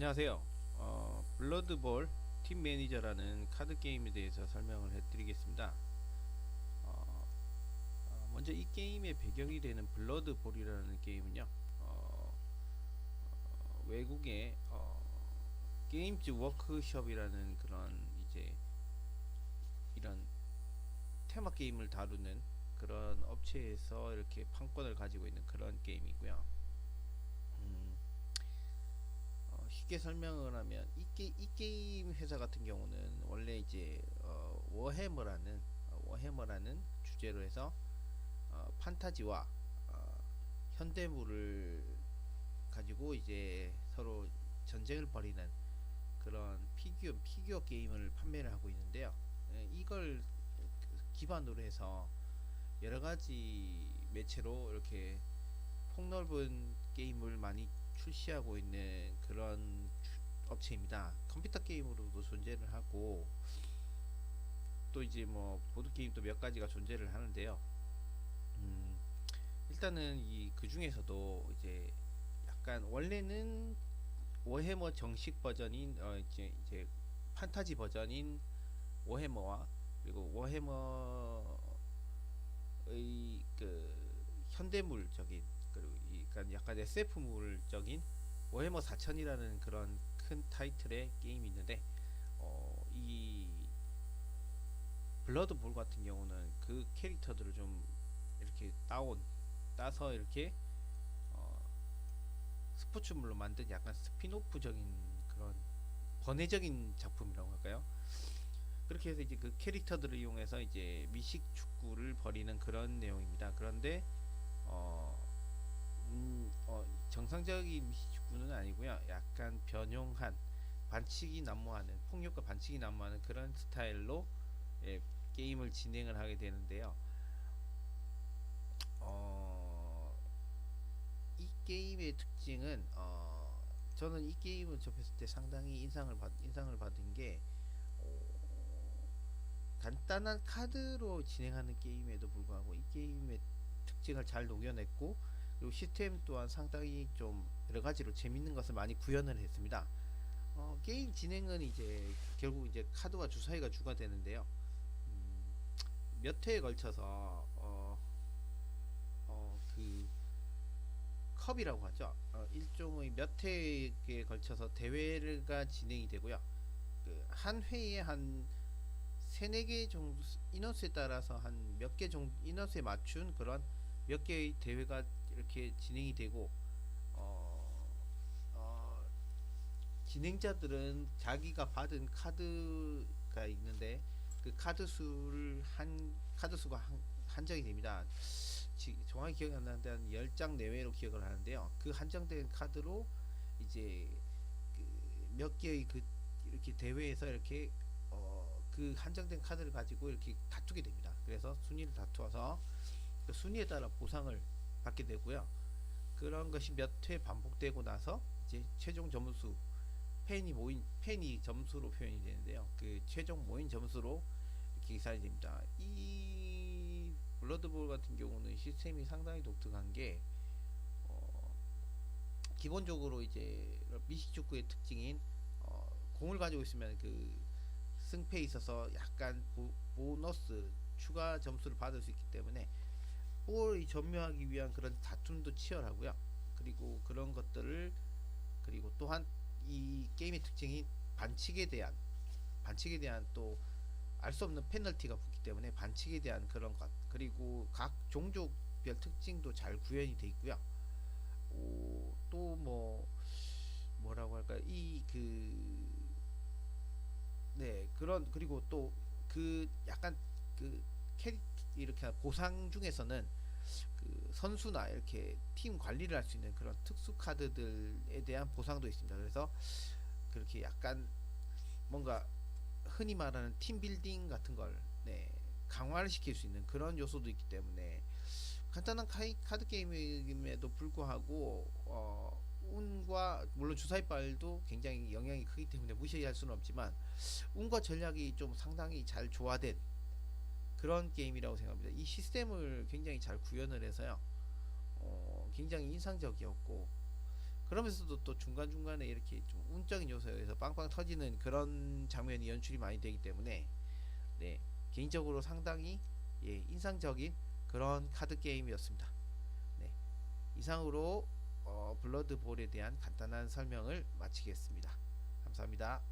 안녕하세요. 어, 블러드볼 팀 매니저라는 카드 게임에 대해서 설명을 해드리겠습니다. 어, 어, 먼저 이 게임의 배경이 되는 블러드볼이라는 게임은요. 어, 어, 외국의 어, 게임즈 워크숍이라는 그런 이제 이런 테마 게임을 다루는 그런 업체에서 이렇게 판권을 가지고 있는 그런 게임이고요. 음, 어, 쉽게 설명을 하면 이, 게, 이 게임 회사 같은 경우는 원래 이제 어, 워해머라는 어, 워해머라는 주제로 해서 어, 판타지와 어, 현대물을 가지고 이제 서로 전쟁을 벌이는 그런 피규어 피규어 게임을 판매를 하고 있는데요. 예, 이걸 기반으로 해서 여러 가지 매체로 이렇게 폭넓은 게임을 많이 출시하고 있는 그런 주- 업체입니다. 컴퓨터 게임으로도 존재를 하고 또 이제 뭐 보드 게임도 몇 가지가 존재를 하는데요. 음, 일단은 이 그 중에서도 이제 약간 원래는 워해머 정식 버전인 어 이제 이제 판타지 버전인 워해머와 그리고 워해머의 그 현대물적인 약간 약간 SF물적인 워해머 4000이라는 그런 큰 타이틀의 게임이 있는데 어, 이 블러드볼 같은 경우는 그 캐릭터들을 좀 이렇게 따온 따서 이렇게 어, 스포츠물로 만든 약간 스피노프적인 그런 번외적인 작품이라고 할까요? 그렇게 해서 이제 그 캐릭터들을 이용해서 이제 미식 축구를 벌이는 그런 내용입니다. 그런데 어, 음, 어, 정상적인 축구는 아니고요. 약간 변형한 반칙이 난무하는 폭력과 반칙이 난무하는 그런 스타일로 예, 게임을 진행을 하게 되는데요. 어, 이 게임의 특징은 어, 저는 이 게임을 접했을 때 상당히 인상을 받 인상을 받은 게 어, 간단한 카드로 진행하는 게임에도 불구하고 이 게임의 특징을 잘 녹여냈고 그리고 시스템 또한 상당히 좀 여러 가지로 재밌는 것을 많이 구현을 했습니다. 어, 게임 진행은 이제 결국 이제 카드와 주사위가 주가 되는데요. 음, 몇 회에 걸쳐서 어, 어, 그 컵이라고 하죠. 어, 일종의 몇 회에 걸쳐서 대회가 진행이 되고요. 그 한 회에 한 세네 개 정도 인원수에 따라서 한 몇 개 정도 인원수에 맞춘 그런 몇 개의 대회가 이렇게 진행이 되고 어, 어, 진행자들은 자기가 받은 카드가 있는데 그 카드 수를 한 카드 수가 한, 한정이 됩니다. 지, 정확히 기억이 안 나는데 한 10장 내외로 기억을 하는데요. 그 한정된 카드로 이제 그 몇 개의 그 이렇게 대회에서 이렇게 어, 그 한정된 카드를 가지고 이렇게 다투게 됩니다. 그래서 순위를 다투어서 그 순위에 따라 보상을 받게 되고요. 그런 것이 몇 회 반복되고 나서 이제 최종 점수 팬이 모인 팬이 점수로 표현이 되는데요. 그 최종 모인 점수로 이렇게 계산이 됩니다. 이 블러드볼 같은 경우는 시스템이 상당히 독특한 게 어, 기본적으로 이제 미식축구의 특징인 어, 공을 가지고 있으면 그 승패에 있어서 약간 보, 보너스 추가 점수를 받을 수 있기 때문에 볼이 점유하기 위한 그런 다툼도 치열하고요. 그리고 그런 것들을 그리고 또한 이 게임의 특징이 반칙에 대한 반칙에 대한 또 알 수 없는 페널티가 붙기 때문에 반칙에 대한 그런 것 그리고 각 종족별 특징도 잘 구현이 돼 있고요. 또 뭐 뭐라고 할까요? 이그 네 그런 그리고 또 그 약간 그 캐릭 이렇게 보상 중에서는 그 선수나 이렇게 팀 관리를 할 수 있는 그런 특수 카드들에 대한 보상도 있습니다. 그래서 그렇게 약간 뭔가 흔히 말하는 팀 빌딩 같은 걸 네, 강화를 시킬 수 있는 그런 요소도 있기 때문에 간단한 카이, 카드 게임임에도 불구하고 어, 운과 물론 주사위빨도 굉장히 영향이 크기 때문에 무시할 수는 없지만 운과 전략이 좀 상당히 잘 조화된 그런 게임이라고 생각합니다. 이 시스템을 굉장히 잘 구현을 해서요. 어, 굉장히 인상적이었고 그러면서도 또 중간 중간에 이렇게 좀 운적인 요소에서 빵빵 터지는 그런 장면이 연출이 많이 되기 때문에 네 개인적으로 상당히 예 인상적인 그런 카드 게임이었습니다. 네 이상으로 어, 블러드볼에 대한 간단한 설명을 마치겠습니다. 감사합니다.